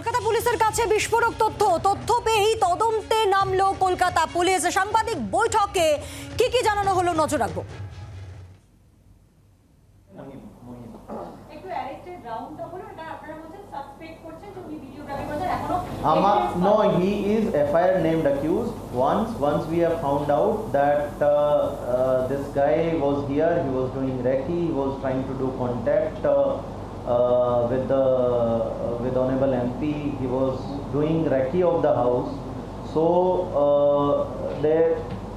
কলকাতা পুলিশের কাছে বিস্ফোরক তথ্য তথ্য পেয়েই তদন্তে নামলো কলকাতা পুলিশ সাংবাদিক বৈঠকে কি কি জানানো হলো নজর রাখব Ama, no, he is FIR named accused. Once, once we have found out that uh, uh, this guy was here, he was doing recce, he was trying to do contact uh, uh, with the uh, MP. He was doing recce of the house. So uh, there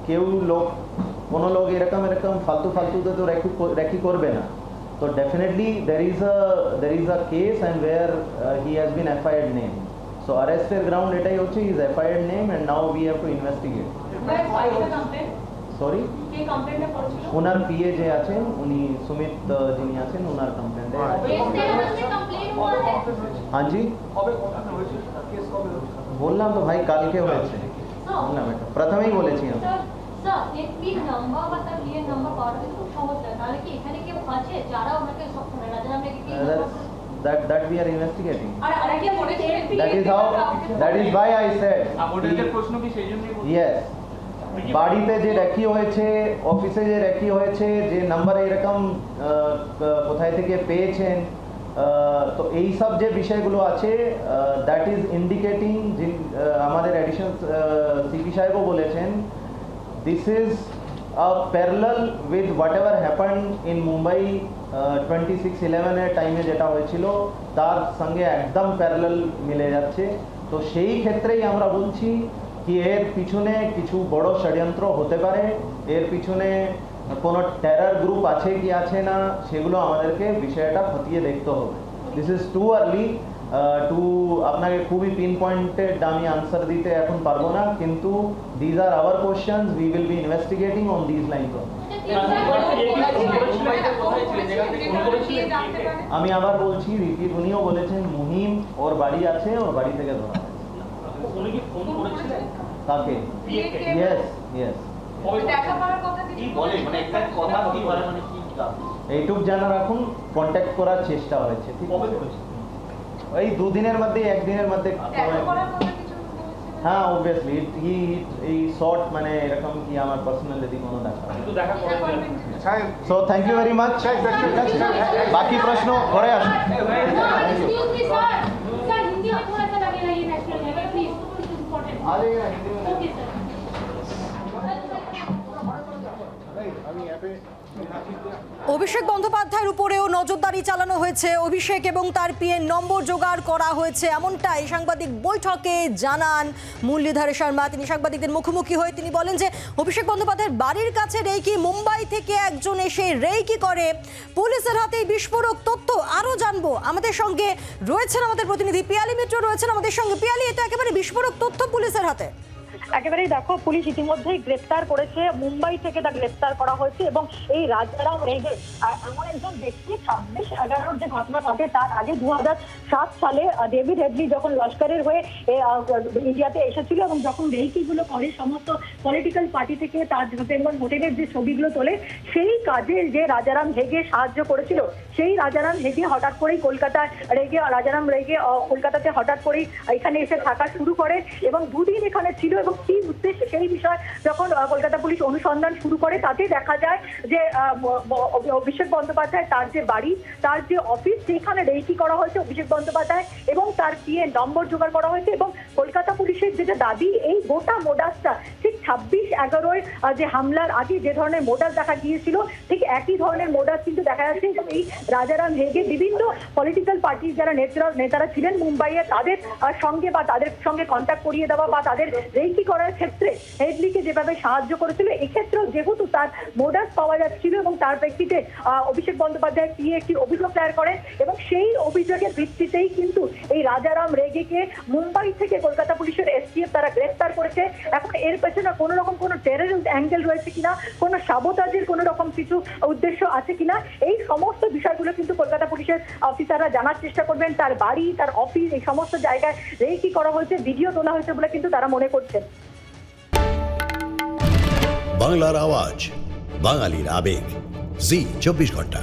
কেউ লোক কোনো লোক এরকম এরকম ফালতু ফালতুতে তো reiki reiki করবে না তো definitely there is a there is a case and where he has been FIR named so অ্যারেস্টের ground এটাই হচ্ছে is FIR named and now we have to investigate Where filed the complaint? Sorry কে কমপ্লেন্টটা করেছিল ওনার PA যে আছেন উনি Sumit uh, যিনি আছেন ওনার কমপ্লেন হ্যাঁ জি বললাম তো ভাই কালকে হয়েছে বললাম এটা প্রথমেই বলেছি আমি that that we are investigating that is how that is why i said বাড়িতে যে রেকি হয়েছে অফিসে যে রেকি হয়েছে যে নাম্বার এরকম কোথায় থেকে পেয়েছেন তো এই সব যে বিষয়গুলো আছে দ্যাট ইজ ইন্ডিকেটিং আমাদের অ্যাডিশনাল সিপি সাহেবও বলেছেন this is a parallel with whatever happen in Mumbai twenty six ইলেভেনের টাইমে যেটা হয়েছিল, তার সঙ্গে একদম প্যারালাল মিলে যাচ্ছে। তো সেই ক্ষেত্রেই আমরা বলছি কি এর পিছনে কিছু বড় ষড়যন্ত্র হতে পারে? এর পিছনে কোনো টেরার গ্রুপ আছে কি, আছে না? সেগুলো আমাদেরকে বিষয়টা খতিয়ে দেখতে হবে। This is too early to আপনাকে খুবই পিন পয়েন্টেড আমি আনসার দিতে এখন পারব না। কিন্তু these are our questions we will be investigating on these line আমি আবার বলছি রিপিট উনিও বলেছেন, মুহিম ওর বাড়ি আছে, ওর বাড়ি থেকে ধরা। কাকে ইয়েস ইয়েস কবে দেখা করার কথা কি কিছু বলে মানে একটা কথা কি বলে মানে কি দাবি? এইটুক জানা রাখুন কন্ট্যাক্ট করার চেষ্টা হয়েছে ঠিক আছে করেছে? দুদিনের মধ্যে একদিনের মধ্যে দেখা করার কথা কিছু বলেছিলেন? হ্যাঁ অবভিয়াসলি হি এই শর্ট মানে এরকম কি আমার পার্সোনাল যদি কোনো দেখা কিন্তু so thank you very much বাকি প্রশ্ন পরে আসুন 아래에 있는 অভিষেক বন্দ্যোপাধ্যায়ের উপরেও নজরদারি চালানো হয়েছে অভিষেক এবং তার পিএর নম্বর জোগাড় করা হয়েছে এমনটাই সাংবাদিক বৈঠকে জানান মুরলীধর শর্মা। তিনি সাংবাদিকদের মুখোমুখি হয়ে তিনি বলেন যে, অভিষেক বন্দ্যোপাধ্যায়ের বাড়ির কাছে রেইকি মুম্বাই থেকে একজন এসে রেইকি করে। পুলিশের হাতে বিস্ফোরক তথ্য আরও জানব। আমাদের সঙ্গে রয়েছেন আমাদের প্রতিনিধি পিয়ালি মিত্র, রয়েছেন আমাদের সঙ্গে। পিয়ালি, এটা একেবারে বিস্ফোরক তথ্য পুলিশের হাতে। একেবারেই দেখো, পুলিশ ইতিমধ্যেই গ্রেফতার করেছে। মুম্বাই থেকে তা গ্রেফতার করা হয়েছে এবং এই রাজারাম রেগে। এমন একজন ব্যক্তি ছাব্বিশ এগারোর যে ঘটনা ঘটে, তার আগে দু সাত সালে ডেভিড হেডলি যখন লস্করের হয়ে ইন্ডিয়াতে এসেছিল এবং যখন রেইকিগুলো করে, সমস্ত পলিটিক্যাল পার্টি থেকে তার বেঙ্গল হোটেলের যে ছবিগুলো তোলে, সেই কাজে যে রাজারাম হেগে সাহায্য করেছিল, সেই রাজারাম হেগে হঠাৎ করেই কলকাতায় রেগে, রাজারাম রেগে কলকাতাতে হঠাৎ করেই এখানে এসে থাকা শুরু করে এবং দুদিন এখানে ছিল এবং কি উদ্দেশ্যে সেই বিষয় যখন কলকাতা পুলিশ অনুসন্ধান শুরু করে তাতে দেখা যায় যে অভিষেক বন্দ্যোপাধ্যায় তার যে বাড়ি, তার যে অফিস সেখানে রেইটি করা হয়েছে অভিষেক বন্দ্যোপাধ্যায় এবং তার পিএ নম্বর জোগাড় করা হয়েছে এবং কলকাতা পুলিশের যেটা দাবি, এই গোটা মোডাসটা ঠিক ছাব্বিশ এগারোয় যে হামলার আগে যে ধরনের মোডাস দেখা গিয়েছিল, ঠিক একই ধরনের মোডাস কিন্তু দেখা যাচ্ছে এবং এই রাজারাম হেগে। বিভিন্ন পলিটিক্যাল পার্টির যারা নেতারা নেতারা ছিলেন মুম্বাইয়ে, তাদের সঙ্গে বা তাদের সঙ্গে কন্ট্যাক্ট করিয়ে দেওয়া বা তাদের রেকি করার ক্ষেত্রে হেডলিকে যেভাবে সাহায্য করেছিল, এক্ষেত্রেও যেহেতু তার মোডাস পাওয়া যাচ্ছিল এবং তার প্রেক্ষিতে অভিষেক বন্দ্যোপাধ্যায় পিএ একটি অভিযোগ দায়ের করেন এবং সেই অভিযোগের ভিত্তিতেই কিন্তু এই রাজারাম রেগেকে মুম্বাই থেকে কলকাতা পুলিশের এসটিএফ তারা গ্রেফতার করেছে। এখন এর পেছনে কোনো রকম কোনো টেরর অ্যাঙ্গেল রয়েছে কিনা, কোনো সাবোতাজের কোনো রকম কিছু উদ্দেশ্য আছে কিনা, এই সমস্ত বিষয়গুলো কিন্তু কলকাতা পুলিশের অফিসাররা জানার চেষ্টা করবেন। তার বাড়ি, তার অফিস এই সমস্ত জায়গায় রেকি করা হয়েছে ভিডিও তোলা হয়েছে বলে কিন্তু তারা মনে করছেন। বাংলার আওয়াজ, বাঙালির আবেগ। জি, চব্বিশ ঘণ্টা।